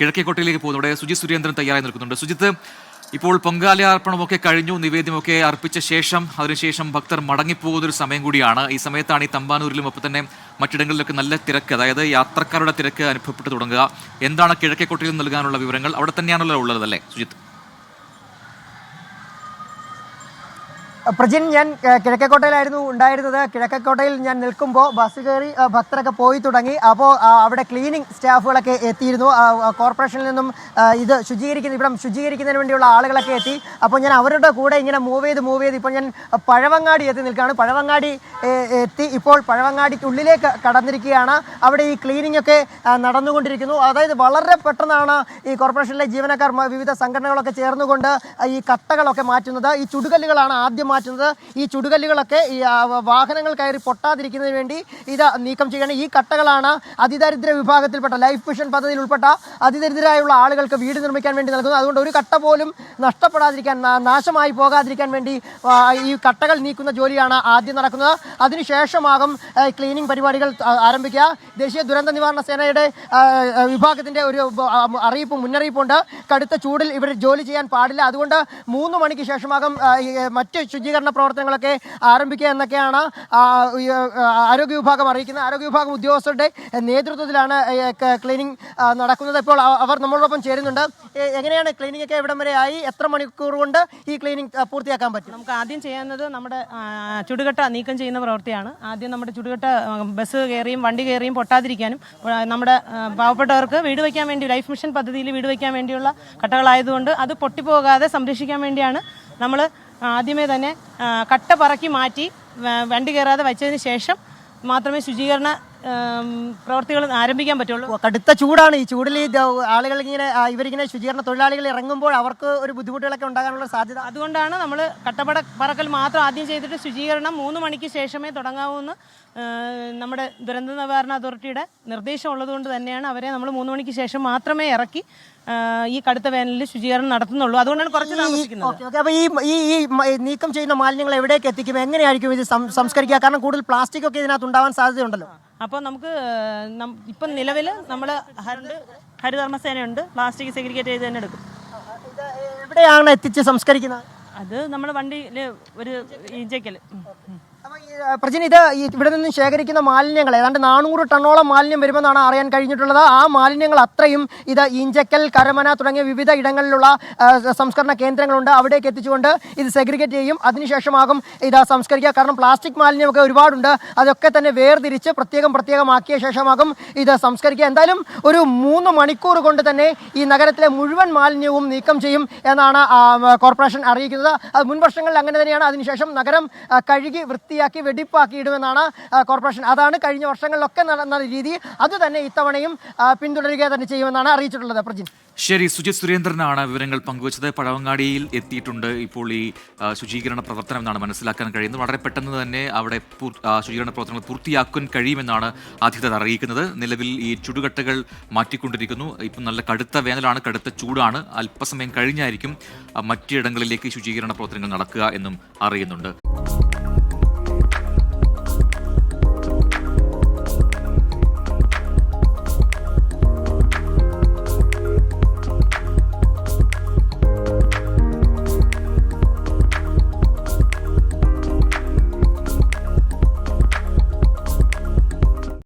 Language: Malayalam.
കിഴക്കേക്കോട്ടയിലേക്ക് പോകുന്നു. അവിടെ സുജിത് സുരേന്ദ്രൻ തയ്യാറായി നിൽക്കുന്നുണ്ട്. സുജിത്ത് ഇപ്പോൾ പൊങ്കാലയാർപ്പണമൊക്കെ കഴിഞ്ഞു. നിവേദ്യമൊക്കെ അർപ്പിച്ച ശേഷം അതിനുശേഷം ഭക്തർ മടങ്ങിപ്പോകുന്ന ഒരു സമയം കൂടിയാണ്. ഈ സമയത്താണ് ഈ തമ്പാനൂരിലും ഒപ്പം തന്നെ മറ്റിടങ്ങളിലൊക്കെ നല്ല തിരക്ക് അതായത് യാത്രക്കാരുടെ തിരക്ക് അനുഭവപ്പെട്ടു തുടങ്ങുക. എന്താണ് കിഴക്കേക്കോട്ടയിൽ നൽകാനുള്ള വിവരങ്ങൾ? അവിടെ തന്നെയാണല്ലോ ഉള്ളത് അല്ലേ സുജിത്ത്? പ്രജിൻ ഞാൻ കിഴക്കേക്കോട്ടയിലായിരുന്നു ഉണ്ടായിരുന്നത്. കിഴക്കേക്കോട്ടയിൽ ഞാൻ നിൽക്കുമ്പോൾ ബസ് കയറി ഭക്തരൊക്കെ പോയി തുടങ്ങി. അപ്പോൾ അവിടെ ക്ലീനിങ് സ്റ്റാഫുകളൊക്കെ എത്തിയിരുന്നു. കോർപ്പറേഷനിൽ നിന്നും ഇത് ശുചീകരിക്കുന്ന ഇവിടം ശുചീകരിക്കുന്നതിന് വേണ്ടിയുള്ള ആളുകളൊക്കെ എത്തി. അപ്പോൾ ഞാൻ അവരുടെ കൂടെ ഇങ്ങനെ മൂവ് ചെയ്ത് മൂവ് ചെയ്ത് ഇപ്പോൾ ഞാൻ പഴവങ്ങാടി എത്തി നിൽക്കുകയാണ്. പഴവങ്ങാടി എത്തി ഇപ്പോൾ പഴവങ്ങാടിക്കുള്ളിലേക്ക് കടന്നിരിക്കുകയാണ്. അവിടെ ഈ ക്ലീനിങ് ഒക്കെ നടന്നുകൊണ്ടിരിക്കുന്നു. അതായത് വളരെ പെട്ടെന്നാണ് ഈ കോർപ്പറേഷനിലെ ജീവനക്കാർ വിവിധ സംഘടനകളൊക്കെ ചേർന്നുകൊണ്ട് ഈ കട്ടകളൊക്കെ മാറ്റുന്നത്. ഈ ചുടുകല്ലുകളാണ് ആദ്യം മാറ്റുന്നത്. ഈ ചുടുകല്ലുകളൊക്കെ ഈ വാഹനങ്ങൾ കയറി പൊട്ടാതിരിക്കുന്നതിന് വേണ്ടി ഇത് നീക്കം ചെയ്യണം ഈ കട്ടകളാണ് അതിദരിദ്ര വിഭാഗത്തിൽപ്പെട്ട ലൈഫ് മിഷൻ പദ്ധതിയിൽ ഉൾപ്പെട്ട അതിദരിദ്രരായുള്ള ആളുകൾക്ക് വീട് നിർമ്മിക്കാൻ വേണ്ടി നൽകുന്നത്. അതുകൊണ്ട് ഒരു കട്ട പോലും നഷ്ടപ്പെടാതിരിക്കാൻ നാശമായി പോകാതിരിക്കാൻ വേണ്ടി ഈ കട്ടകൾ നീക്കുന്ന ജോലിയാണ് ആദ്യം നടക്കുന്നത്. അതിനുശേഷമാകും ശേഷമാകും ക്ലീനിങ് പരിപാടികൾ ആരംഭിക്കുക. ദേശീയ ദുരന്ത നിവാരണ സേനയുടെ വിഭാഗത്തിന്റെ ഒരു അറിയിപ്പ് മുന്നറിയിപ്പുണ്ട്. കടുത്ത ചൂടിൽ ഇവർ ജോലി ചെയ്യാൻ പാടില്ല. അതുകൊണ്ട് മൂന്ന് മണിക്ക് ശേഷമാകും മറ്റ് ശുചീകരണ പ്രവർത്തനങ്ങളൊക്കെ ആരംഭിക്കുക എന്നൊക്കെയാണ് ആരോഗ്യ വിഭാഗം അറിയിക്കുന്നത്. ആരോഗ്യ വിഭാഗം ഉദ്യോഗസ്ഥരുടെ നേതൃത്വത്തിലാണ് ക്ലീനിങ് നടക്കുന്നത്. ഇപ്പോൾ അവർ നമ്മളോടൊപ്പം ചേരുന്നുണ്ട്. എങ്ങനെയാണ് ക്ലീനിങ് ഒക്കെ എവിടം വരെ ആയി? എത്ര മണിക്കൂർ കൊണ്ട് ഈ ക്ലീനിങ് പൂർത്തിയാക്കാൻ പറ്റും? നമുക്ക് ആദ്യം ചെയ്യുന്നത് നമ്മുടെ ചുടുകട്ട നീക്കം ചെയ്യുന്ന പ്രവൃത്തിയാണ് ആദ്യം നമ്മുടെ ചുടുകെട്ട ബസ് കയറിയും വണ്ടി കയറിയും പൊട്ടാതിരിക്കാനും നമ്മുടെ പാവപ്പെട്ടവർക്ക് വീട് വയ്ക്കാൻ വേണ്ടി ലൈഫ് മിഷൻ പദ്ധതിയിൽ വീട് വയ്ക്കാൻ വേണ്ടിയുള്ള കട്ടകളായതുകൊണ്ട് അത് പൊട്ടിപ്പോകാതെ സംരക്ഷിക്കാൻ വേണ്ടിയാണ് നമ്മൾ ആദ്യമേ തന്നെ കട്ട പറക്കി മാറ്റി വണ്ടി കയറാതെ വെച്ചതിന് ശേഷം മാത്രമേ ശുചീകരണ ആം, പ്രവൃത്തികൾ ആരംഭിക്കാൻ പറ്റുള്ളൂ. കടുത്ത ചൂടാണ്. ഈ ചൂടിൽ ആളുകൾ ഇങ്ങനെ ഇവരിങ്ങനെ ശുചീകരണ തൊഴിലാളികൾ ഇറങ്ങുമ്പോൾ അവർക്ക് ഒരു ബുദ്ധിമുട്ടുകളൊക്കെ ഉണ്ടാകാനുള്ള സാധ്യത. അതുകൊണ്ടാണ് നമ്മൾ കട്ടപ്പട പറക്കൽ മാത്രം ആദ്യം ചെയ്തിട്ട് ശുചീകരണം മൂന്ന് മണിക്ക് ശേഷമേ തുടങ്ങാവൂ എന്ന് നമ്മുടെ ദുരന്ത നിവാരണ അതോറിറ്റിയുടെ നിർദ്ദേശം ഉള്ളതുകൊണ്ട് തന്നെയാണ് അവരെ നമ്മൾ മൂന്ന് മണിക്ക് ശേഷം മാത്രമേ ഇറക്കി ഈ കടുത്ത വേനലിൽ ശുചീകരണം നടത്തുന്നുള്ളൂ. അതുകൊണ്ടാണ് കുറച്ച് താമസിക്കുന്നത്. അപ്പോൾ ഈ ഈ നീക്കം ചെയ്യുന്ന മാലിന്യങ്ങൾ എവിടേക്ക് എത്തിക്കും? എങ്ങനെയായിരിക്കും ഇത് സംസ്കരിക്കുക? കാരണം കൂടുതൽ പ്ലാസ്റ്റിക് ഒക്കെ ഇതിനകത്ത് ഉണ്ടാവാൻ സാധ്യതയുണ്ടല്ലോ. അപ്പോൾ നമുക്ക് ഇപ്പം നിലവിൽ നമ്മൾ ഹരിത ഹരിതകർമ്മസേനയുണ്ട് പ്ലാസ്റ്റിക് സെഗ്രിഗേറ്റ് ചെയ്ത് തന്നെ എടുക്കും. എവിടെയാണ് എത്തിച്ച് സംസ്കരിക്കുന്നത്? അത് നമ്മൾ വണ്ടിയിൽ ഒരു ഈജയ്ക്കൽ പ്രജിൻ ഇത് ഇവിടെ നിന്ന് ശേഖരിക്കുന്ന മാലിന്യങ്ങൾ ഏതാണ്ട് നാനൂറ് ടണ്ണോളം മാലിന്യം വരുമെന്നാണ് അറിയാൻ കഴിഞ്ഞിട്ടുള്ളത്. ആ മാലിന്യങ്ങൾ അത്രയും ഇത് ഇഞ്ചക്കൽ കരമന തുടങ്ങിയ വിവിധ ഇടങ്ങളിലുള്ള സംസ്കരണ കേന്ദ്രങ്ങളുണ്ട്. അവിടേക്ക് എത്തിച്ചുകൊണ്ട് ഇത് സെഗ്രിഗേറ്റ് ചെയ്യും. അതിനുശേഷമാകും ഇത് സംസ്കരിക്കുക. കാരണം പ്ലാസ്റ്റിക് മാലിന്യമൊക്കെ ഒരുപാടുണ്ട്. അതൊക്കെ തന്നെ വേർതിരിച്ച് പ്രത്യേകം പ്രത്യേകമാക്കിയ ശേഷമാകും ഇത് സംസ്കരിക്കുക. എന്തായാലും ഒരു മൂന്ന് മണിക്കൂർ കൊണ്ട് തന്നെ ഈ നഗരത്തിലെ മുഴുവൻ മാലിന്യവും നീക്കം ചെയ്യും എന്നാണ് കോർപ്പറേഷൻ അറിയിക്കുന്നത്. അത് മുൻ വർഷങ്ങളിൽ അങ്ങനെ തന്നെയാണ്. അതിനുശേഷം നഗരം കഴുകി വൃത്തിയാക്കി വെടിപ്പാക്കിയിടുമെന്നാണ് കോർപ്പറേഷൻ. അതാണ് കഴിഞ്ഞ വർഷങ്ങളിലൊക്കെ നടന്ന രീതി. അതുതന്നെ ഇത്തവണയും പിന്തുടരുക തന്നെ ചെയ്യുമെന്നാണ് അറിയിച്ചിട്ടുള്ളത്. പ്രജിൻ ശരി സുജിത് സുരേന്ദ്രനാണ് വിവരങ്ങൾ പങ്കുവച്ചത്. പഴവങ്ങാടിയിൽ എത്തിയിട്ടുണ്ട്. ഇപ്പോൾ ഈ ശുചീകരണ പ്രവർത്തനം എന്നാണ് മനസ്സിലാക്കാൻ കഴിയുന്നത്. വളരെ പെട്ടെന്ന് തന്നെ അവിടെ ശുചീകരണ പ്രവർത്തനങ്ങൾ പൂർത്തിയാക്കാൻ കഴിയുമെന്നാണ് അധികൃതർ അറിയിക്കുന്നത്. നിലവിൽ ഈ ചുടുകട്ടകൾ മാറ്റിക്കൊണ്ടിരിക്കുന്നു. ഇപ്പം നല്ല കടുത്ത വേനലാണ് കടുത്ത ചൂടാണ്. അല്പസമയം കഴിഞ്ഞായിരിക്കും മറ്റിടങ്ങളിലേക്ക് മറ്റിടങ്ങളിലേക്ക് ശുചീകരണ പ്രവർത്തനങ്ങൾ നടക്കുക എന്നും അറിയുന്നുണ്ട്.